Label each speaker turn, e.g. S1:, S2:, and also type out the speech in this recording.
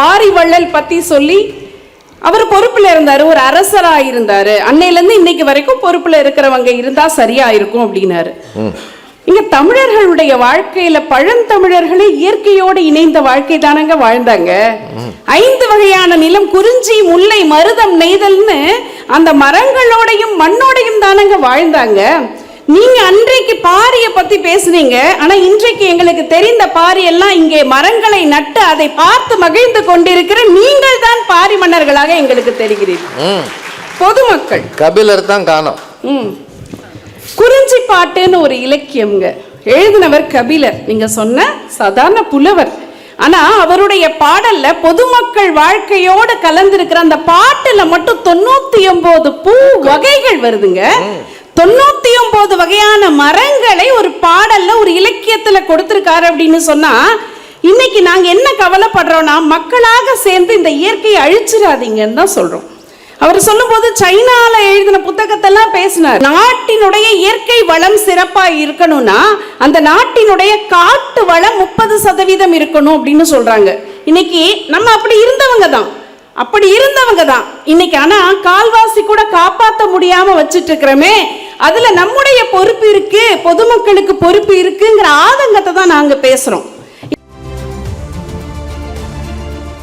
S1: பாரிவள்ளல் பத்தி சொல்லி அவர் பொறுப்புல இருந்தாரு ஒரு அரசரா இருந்தாரு அன்னையில இருந்து இன்னைக்கு வரைக்கும் பொறுப்புல இருக்கிறவங்க இருந்தா சரியா இருக்கும் அப்படின்னாரு. இங்க தமிழர்களுடைய வாழ்க்கையில பழந்தமிழர்களே இயற்கையோடு இணைந்த வாழ்க்கை தானங்க வாழ்ந்தாங்க. ஐந்து வகையான நிலம் குறிஞ்சி முல்லை மருதம் நெய்தல்னு அந்த மரங்களோடையும் மண்ணோடையும் தானங்க வாழ்ந்தாங்க. நீங்க அன்றைக்கு பாரிய பத்தி பேசுனீங்க ஆனா இன்றைக்கு எங்களுக்கு தெரிந்த பாரி எல்லாம் இங்கே மரங்களை நட்டு அதை பார்த்து மகிழ்ந்து கொண்டிருக்கிற நீங்கள் தான் பாரி மன்னர்களாக எங்களுக்கு தெரிகிறீர்கள். பொதுமக்கள்.
S2: கபிலர் தான் காணோம்.
S1: ம். குறிஞ்சி பாட்டுன்னு ஒரு இலக்கியம்ங்க. எழுதினவர் கபிலர். நீங்க சொன்ன சாதாரண புலவர். ஆனா அவருடைய பாடல்ல பொதுமக்கள் வாழ்க்கையோட கலந்திருக்கிற அந்த பாட்டுல மட்டும் தொண்ணூத்தி ஒன்பது பூ வகைகள் வருதுங்க. தொண்ணூத்தி ஒன்பது வகையான மரங்களை ஒரு பாடல்ல ஒரு இலக்கியத்துல கொடுத்திருக்காரு அப்படின்னு சொன்னா இன்னைக்கு நாங்க என்ன கவலைப்படுறோம்னா மக்களாக சேர்ந்து இந்த இயற்கையை அழிச்சிடாதீங்கன்னு தான் சொல்றோம். அவர் சொல்லும்போது சைனால எழுதின புத்தகத்தெல்லாம் பேசினார். நாட்டினுடைய இயற்கை வளம் சிறப்பா இருக்கணும்னா அந்த நாட்டினுடைய காட்டு வளம் முப்பது சதவீதம் இருக்கணும் அப்படின்னு சொல்றாங்க. இன்னைக்கு நம்ம அப்படி இருந்தவங்க தான். அப்படி இருந்தவங்க தான். இன்னைக்கு ஆனா கால்வாசி கூட காப்பாற்ற முடியாம வச்சுட்டு இருக்கிறோமே. அதில் நம்முடைய பொறுப்பு இருக்குது பொதுமக்களுக்கு பொறுப்பு இருக்குங்கிற ஆதங்கத்தை தான் நாங்கள் பேசுகிறோம்